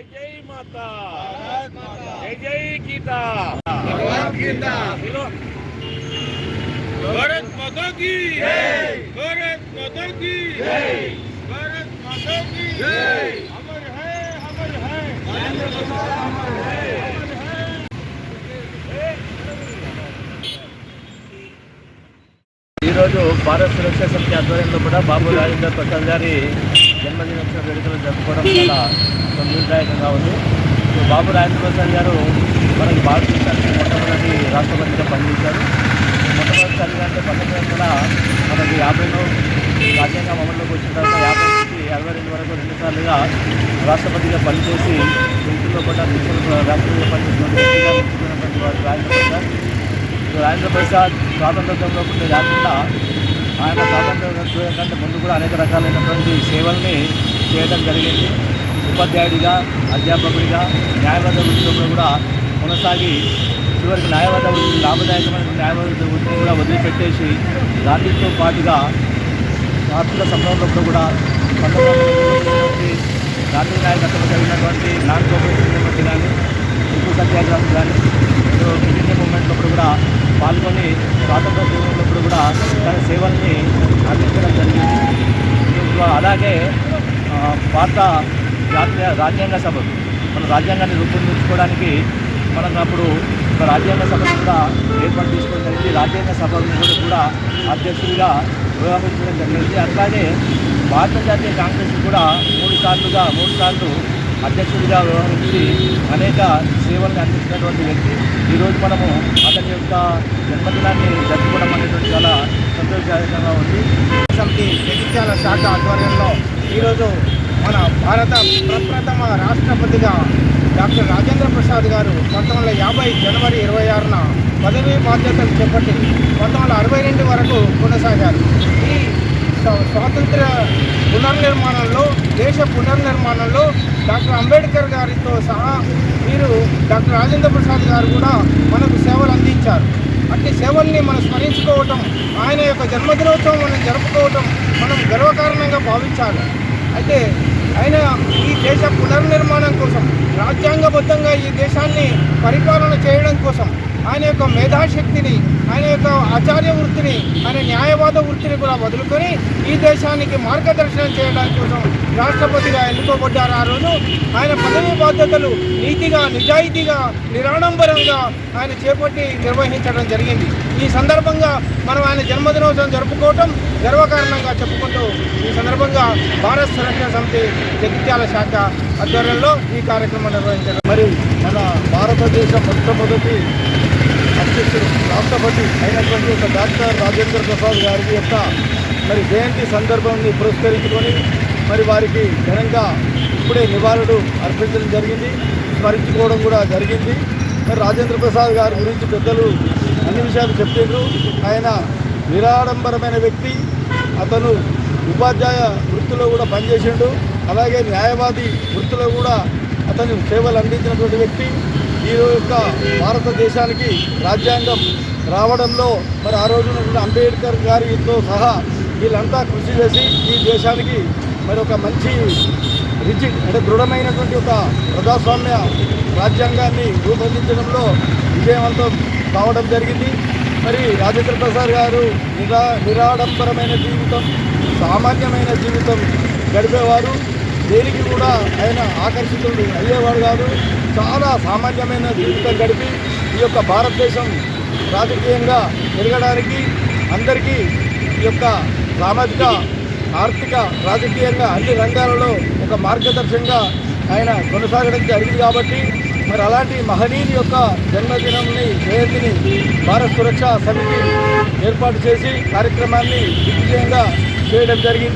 జై జై మాతా జై జై గీత भारत माता की भारत माता की भारत माता की अमर है अमर है अमर है ఈరోజు భారత్ సురక్షా సమితి ఆధ్వర్యంలో కూడా బాబు రాజేంద్ర ప్రసాద్ గారి జన్మదినోత్సవ వేడుకలు జరుపుకోవడం చాలా సంతోషదాయకంగా ఉంది సో బాబు రాజేంద్ర ప్రసాద్ గారు మనకి భారతదేశానికి మొట్టమొదటి రాష్ట్రపతిగా పనిచేశారు. మొట్టమొదటిసారిగా అంటే పంతొమ్మిది వందల మనకి యాభైలో రాజ్యాంగం అమల్లోకి వచ్చిన తర్వాత యాభై నుంచి అరవై రెండు వరకు రెండుసార్లుగా రాష్ట్రపతిగా పనిచేసి ఇంట్లో కూడా రాష్ట్రపతిగా పనిచేసినటువంటి వారు రాజేంద్ర ప్రసాద్ రాజేంద్ర ప్రసాద్ స్వాతంత్రంలో పుట్టే కాకుండా ఆయన స్వాతంత్రం కంటే ముందు కూడా అనేక రకాలైనటువంటి సేవల్ని చేయడం జరిగింది. ఉపాధ్యాయుడిగా అధ్యాపకుడిగా న్యాయవాద వృత్తిలో కూడా కొనసాగి చివరికి న్యాయవాద వృత్తి లాభదాయకమైన న్యాయవాద వృత్తిని కూడా వదిలిపెట్టేసి గాంధీతో పాటుగా ఆర్థిక సంబంధంలో కూడా పంతొమ్మిది గాంధీ నాయకత్వం జరిగినటువంటి నాన్ కోఆపరేటివ్ మూవ్మెంట్ కానీ ఉప్పు సత్యాగ్రహం కానీ ఇండియన్ మూవ్మెంట్లో కూడా పాల్గొని స్వాతంత్ర ఉద్యమంలో కూడా తన సేవల్ని అందించడం జరిగింది. అలాగే పాత జాతీయ రాజ్యాంగ సభకు మన రాజ్యాంగాన్ని రూపొందించుకోవడానికి మనం అప్పుడు ఒక రాజ్యాంగ సభ కూడా ఏర్పాటు చేసుకోవడం జరిగింది. రాజ్యాంగ సభ కూడా అధ్యక్షుడిగా వ్యవహరించడం జరిగింది. అట్లాగే భారత జాతీయ కాంగ్రెస్ కూడా మూడు సార్లుగా మూడు సార్లు అధ్యక్షుడిగా వ్యవహరించి అనేక సేవలను అందించినటువంటి వ్యక్తి. ఈరోజు మనము అతని యొక్క జన్మదినాన్ని జరుపుకోవడం అనేటువంటి చాలా సంతోషకరంగా ఉంది. సమితి జగిత్యాల శాఖ ఆధ్వర్యంలో ఈరోజు మన భారత ప్రప్రథమ రాష్ట్రపతిగా డాక్టర్ రాజేంద్ర ప్రసాద్ గారు పంతొమ్మిది యాభై జనవరి ఇరవై ఆరున పదవీ బాధ్యతలు చేపట్టి పంతొమ్మిది అరవై రెండు వరకు కొనసాగారు. ఈ స్వాతంత్ర పునర్నిర్మాణంలో దేశ పునర్నిర్మాణంలో డాక్టర్ అంబేద్కర్ గారితో సహా వీరు డాక్టర్ రాజేంద్ర ప్రసాద్ గారు కూడా మనకు సేవలు అందించారు. అట్టి సేవల్ని మనం స్మరించుకోవటం ఆయన యొక్క జన్మదినోత్సవం మనం జరుపుకోవటం మనం గర్వకారణంగా భావించాలి. అయితే ఆయన ఈ దేశ పునర్నిర్మాణం కోసం రాజ్యాంగబద్ధంగా ఈ దేశాన్ని పరిపాలన చేయడం కోసం ఆయన యొక్క మేధాశక్తిని ఆయన యొక్క ఆచార్య వృత్తిని ఆయన న్యాయవాద వృత్తిని కూడా వదులుకొని ఈ దేశానికి మార్గదర్శనం చేయడానికి కోసం రాష్ట్రపతిగా ఎన్నుకోబడ్డారు. ఆ రోజు ఆయన పదవి బాధ్యతలు నీతిగా నిజాయితీగా నిరాడంబరంగా ఆయన చేపట్టి నిర్వహించడం జరిగింది. ఈ సందర్భంగా మనం ఆయన జన్మదినోత్సవం జరుపుకోవటం గర్వకారణంగా చెప్పుకుంటూ ఈ సందర్భంగా భారత సురక్షణ సమితి జగిత్యాల శాఖ ఆధ్వర్యంలో ఈ కార్యక్రమం నిర్వహించడం మరి మన భారతదేశ మొట్టమొదటి అధ్యక్షుడు రాష్ట్రపతి అయినటువంటి ఒక డాక్టర్ రాజేంద్ర ప్రసాద్ గారి యొక్క మరి జయంతి సందర్భాన్ని పురస్కరించుకొని మరి వారికి ఘనంగా ఇప్పుడే నివాళులు అర్పించడం జరిగింది. స్మరించుకోవడం కూడా జరిగింది. మరి రాజేంద్ర ప్రసాద్ గారి గురించి పెద్దలు అన్ని విషయాలు చెప్పారు ఆయన నిరాడంబరమైన వ్యక్తి. అతను ఉపాధ్యాయ వృత్తిలో కూడా పనిచేసిండు. అలాగే న్యాయవాది వృత్తిలో కూడా అతను సేవలు అందించినటువంటి వ్యక్తి. ఈ యొక్క భారతదేశానికి రాజ్యాంగం రావడంలో మరి ఆ రోజున ఉన్న అంబేద్కర్ గారితో సహా వీళ్ళంతా కృషి చేసి ఈ దేశానికి మరి ఒక మంచి రిజిడ్ అంటే దృఢమైనటువంటి ఒక ప్రజాస్వామ్య రాజ్యాంగాన్ని రూపొందించడంలో విజయవంతం కావడం జరిగింది. మరి రాజేంద్ర ప్రసాద్ గారు నిరా నిరాడంబరమైన జీవితం సామాన్యమైన జీవితం గడిపేవారు. దేనికి కూడా ఆయన ఆకర్షితుడు అయ్యేవాడు కాదు. చాలా సామాన్యమైన జీవితం గడిపి ఈ యొక్క భారతదేశం రాజకీయంగా పెరగడానికి అందరికీ ఈ యొక్క సామాజిక ఆర్థిక రాజకీయంగా అన్ని రంగాలలో ఒక మార్గదర్శకంగా ఆయన కొనసాగడం జరిగింది కాబట్టి మరి అలాంటి మహనీయుని యొక్క జన్మదినంని జయంతిని భారత్ సురక్ష సమితి ఏర్పాటు చేసి కార్యక్రమాన్ని విజయంగా చేయడం జరిగింది.